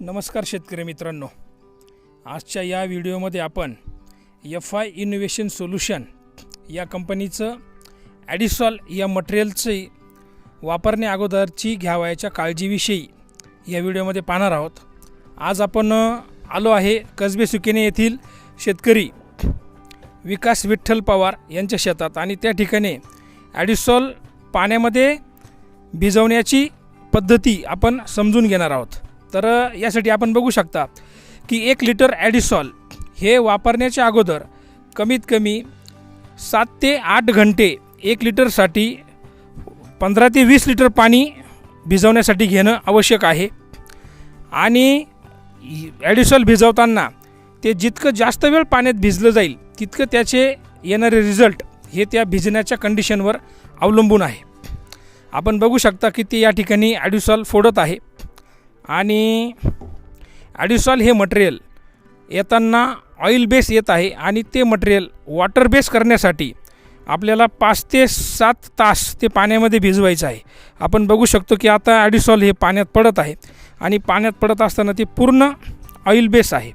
नमस्कार शेतकरी मित्रांनो. आजच्या या व्हिडिओमध्ये आपण एफ आय इनोव्हेशन सोल्युशन या कंपनीचं ॲडिसॉल या मटेरियलची वापरण्या अगोदरची घ्यावयाच्या काळजीविषयी या व्हिडिओमध्ये पाहणार आहोत. आज आपण आलो आहे कसबे सुकेने येथील शेतकरी विकास विठ्ठल पवार यांच्या शेतात आणि त्या ठिकाणी ॲडिसॉल पाण्यामध्ये भिजवण्याची पद्धती आपण समजून घेणार आहोत. तर यासाठी आपण बघू शकता की एक लिटर ॲडिसॉल हे वापरण्याच्या अगोदर कमीत कमी सात ते आठ घंटे एक लिटरसाठी पंधरा ते वीस लिटर पाणी भिजवण्यासाठी घेणं आवश्यक आहे. आणि ॲडिसॉल भिजवताना ते जितकं जास्त वेळ पाण्यात भिजलं जाईल तितकं त्याचे येणारे रिझल्ट हे त्या भिजण्याच्या कंडिशनवर अवलंबून आहे. आपण बघू शकता की ते या ठिकाणी ॲडिसॉल फोडत आहे. आणि ॲडिसॉल हे मटेरियल येताना ऑइल बेस येत आहे आणि ते मटेरियल वॉटर बेस करण्यासाठी आपल्याला पाच ते सात तास ते पाण्यामध्ये भिजवायचं आहे. आपण बघू शकतो की आता ॲडिसॉल हे पाण्यात पडत आहे आणि पाण्यात पडत असताना ते पूर्ण ऑइल बेस आहे.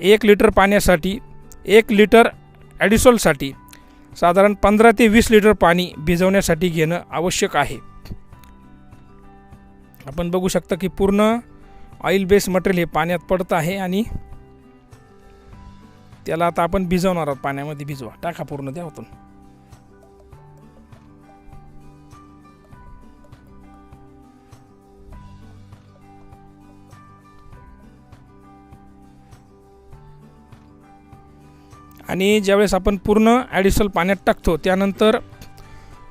एक लिटर पाण्यासाठी एक लिटर ॲडिसॉलसाठी साधारण पंधरा ते वीस लिटर पाणी भिजवण्यासाठी घेणं आवश्यक आहे. आपण बघू शकता की पूर्ण ऑइल बेस मटेरियल हे पाण्यात पडत आहे आणि त्याला आता आपण भिजवणार आहोत पाण्यामध्ये भिजवा. टाका पूर्ण द्या होतून आणि ज्यावेळेस आपण पूर्ण ॲडिशनल पाण्यात टाकतो त्यानंतर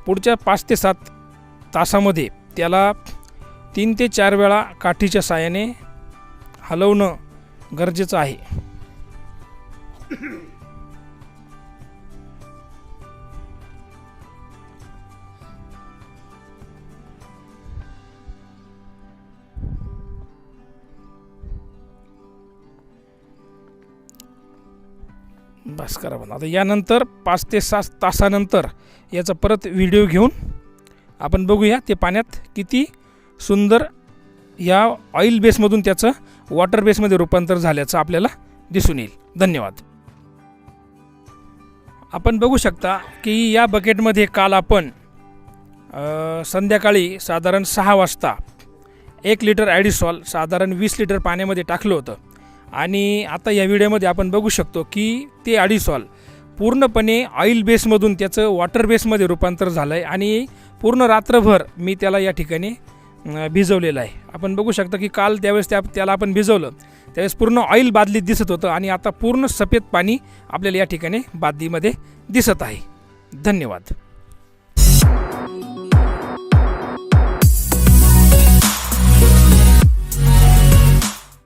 पुढच्या पाच ते सात तासामध्ये त्याला तीन ते चार वेळा काठीच्या साहाय्याने हलवणं गरजेचं आहे. बस करा बना आता यानंतर पाच ते सात तासानंतर याचा परत व्हिडिओ घेऊन आपण बघूया ते पाण्यात किती सुंदर या ऑइल बेसमधून त्याचं वॉटर बेसमध्ये रूपांतर झाल्याचं आपल्याला दिसून येईल. धन्यवाद. आपण बघू शकता की या बकेटमध्ये काल आपण संध्याकाळी साधारण सहा वाजता एक लिटर ॲडिसॉल साधारण वीस लिटर पाण्यामध्ये टाकलं होतं. आणि आता या व्हिडिओमध्ये आपण बघू शकतो की ते ॲडिसॉल पूर्णपणे ऑइल बेसमधून त्याचं वॉटर बेसमध्ये रूपांतर झालं आहे आणि पूर्ण रात्रभर मी त्याला या ठिकाणी भिजवलेलं आहे. आपण बघू शकता की काल त्यावेळेस त्या त्याला आपण भिजवलं. त्यावेळेस पूर्ण ऑइल बादलीत दिसत होतं आणि आता पूर्ण सफेद पाणी आपल्याला या ठिकाणी बादलीमध्ये दिसत आहे. धन्यवाद.